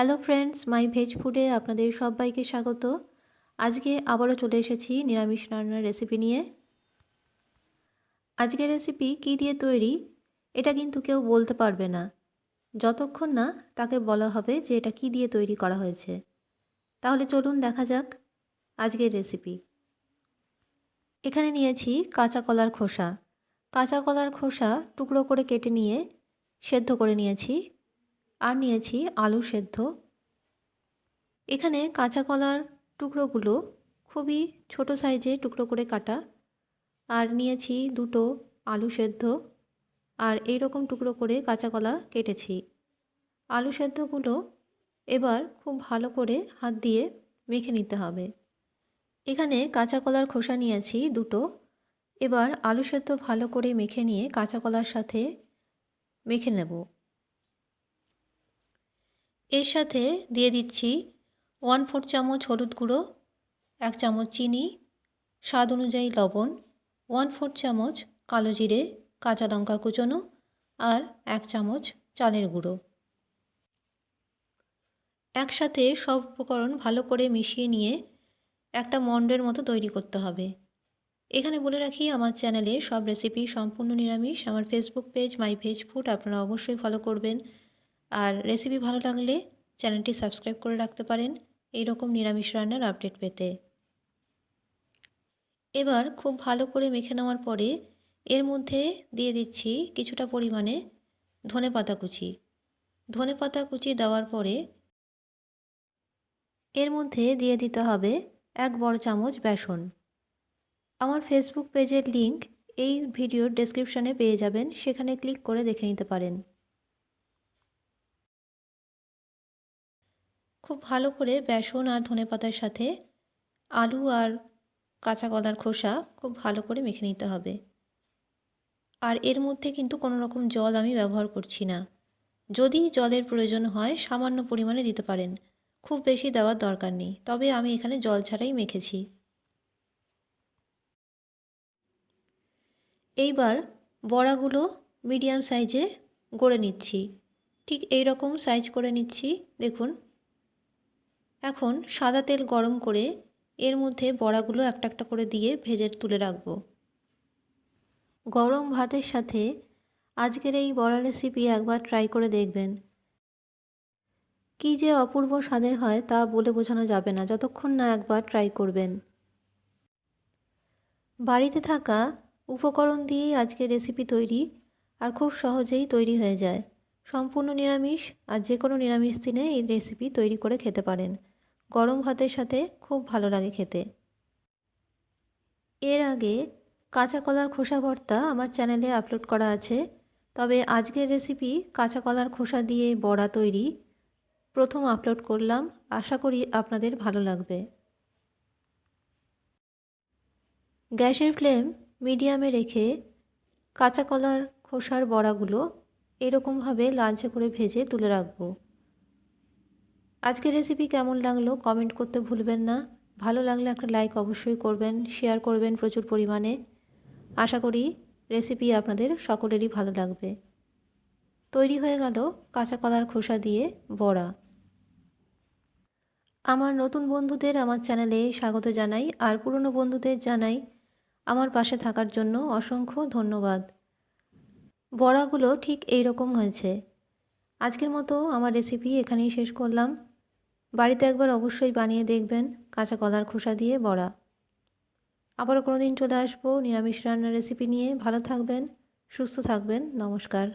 Hello friends মাই veg ফুডে আপনাদের সবাইকে স্বাগত। আজকে আবারও চলে এসেছি নিরামিষ রান্নার রেসিপি নিয়ে। আজকের রেসিপি কী দিয়ে তৈরি, এটা কিন্তু কেউ বলতে পারবে না। যতক্ষণ না তাকে বলা হবে যে এটা কী দিয়ে তৈরি করা হয়েছে। তাহলে চলুন দেখা যাক আজকের রেসিপি এখানে নিয়েছি কাঁচা কলার খোসা। কাঁচা কলার খোসা টুকরো করে কেটে নিয়ে সেদ্ধ করে নিয়েছি আর নিয়েছি আলু সেদ্ধ। এখানে কাঁচা কলার টুকরোগুলো খুবই ছোট সাইজে টুকরো করে কাটা। আর নিয়েছি দুটো আলু সেদ্ধ আর এই রকম টুকরো করে কাঁচা কলা কেটেছি। আলু সেদ্ধগুলো এবার খুব ভালো করে হাত দিয়ে মেখে নিতে হবে। এখানে কাঁচা কলার খোসা নিয়েছি দুটো। এবার আলু সেদ্ধ ভালো করে মেখে নিয়ে কাঁচা কলার সাথে মেখে নেব। এর সাথে দিয়ে দিচ্ছি ওয়ান ফোর চামচ হলুদ গুঁড়ো, এক চামচ চিনি, স্বাদ অনুযায়ী লবণ ওয়ান ফোর চামচ কালো জিরে, কাঁচা লঙ্কা কুচোনো আর এক চামচ চালের গুঁড়ো। একসাথে সব উপকরণ ভালো করে মিশিয়ে নিয়ে একটা মন্ডের মতো তৈরি করতে হবে। এখানে বলে রাখি, আমার চ্যানেলে সব রেসিপি সম্পূর্ণ নিরামিষ। আমার Facebook page my veg food আপনারা অবশ্যই ফলো করবেন। আর রেসিপি ভালো লাগলে চ্যানেলটি সাবস্ক্রাইব করে রাখতে পারেন। এই রকম নিরামিষ রান্নার আপডেট পেতে। এবার খুব ভালো করে মেখে নেওয়ার পরে এর মধ্যে দিয়ে দিচ্ছি কিছুটা পরিমাণে ধনে পাতা কুচি। ধনে পাতা কুচি দেওয়ার পরে এর মধ্যে দিয়ে দিতে হবে এক বড় চামচ বেসন। আমার ফেসবুক পেজের লিংক এই ভিডিওর ডেসক্রিপশানে পেয়ে যাবেন। সেখানে ক্লিক করে দেখে নিতে পারেন। খুব ভালো করে বেসন আর ধনে পাতার সাথে আলু আর কাঁচা কলার খোসা খুব ভালো করে মেখে নিতে হবে। আর এর মধ্যে কিন্তু কোনো রকম জল আমি ব্যবহার করছি না। যদি জলের প্রয়োজন হয়, সামান্য পরিমাণে দিতে পারেন। খুব বেশি দেওয়ার দরকার নেই, তবে আমি এখানে জল ছাড়াই মেখেছি। এইবার বড়াগুলো মিডিয়াম সাইজে গড়ে নিচ্ছি। ঠিক এই রকম সাইজ করে নিচ্ছি। দেখুন এখন সাদা তেল গরম করে এর মধ্যে বড়াগুলো একটা একটা করে দিয়ে ভেজে তুলে রাখব। গরম ভাতের সাথে আজকের এই বড়া রেসিপি একবার ট্রাই করে দেখবেন। কী যে অপূর্ব স্বাদের হয় তা বলে বোঝানো যাবে না, যতক্ষণ না একবার ট্রাই করবেন। বাড়িতে থাকা উপকরণ দিয়েই আজকে রেসিপি তৈরি আর খুব সহজেই তৈরি হয়ে যায়। সম্পূর্ণ নিরামিষ আর যে কোনো নিরামিষ দিনে এই রেসিপি তৈরি করে খেতে পারেন। গরম ভাতের সাথে খুব ভালো লাগে খেতে। এর আগে কাঁচা কলার খোসা ভর্তা আমার চ্যানেলে আপলোড করা আছে। তবে আজকের রেসিপি কাঁচা কলার খোসা দিয়ে বড়া তৈরি। প্রথম আপলোড করলাম, আশা করি আপনাদের ভালো লাগবে। গ্যাসের ফ্লেম মিডিয়ামে রেখে কাঁচা কলার খোসার বড়াগুলো এরকমভাবে লালচে করে ভেজে তুলে রাখব। আজকের রেসিপি কেমন লাগল কমেন্ট করতে ভুলবেন না। ভালো লাগলে একটা লাইক অবশ্যই করবেন শেয়ার করবেন প্রচুর পরিমাণে। আশা করি রেসিপি আপনাদের সকলেরই ভালো লাগবে। তৈরি হয়ে গেল কাঁচা কলার খোসা দিয়ে বড়া। আমার নতুন বন্ধুদের আমার চ্যানেলে স্বাগত জানাই, আর পুরনো বন্ধুদের জানাই আমার পাশে থাকার জন্য অসংখ্য ধন্যবাদ। বড়াগুলো ঠিক এই রকম হয়েছে। আজকের মতো আমার রেসিপি এখানেই শেষ করলাম। বাড়িতে একবার অবশ্যই বানিয়ে দেখবেন কাঁচা কলার খোসা দিয়ে বড়া। আবারও কোনো দিন চলে আসব নিরামিষ রান্নার রেসিপি নিয়ে। ভালো থাকবেন, সুস্থ থাকবেন, নমস্কার।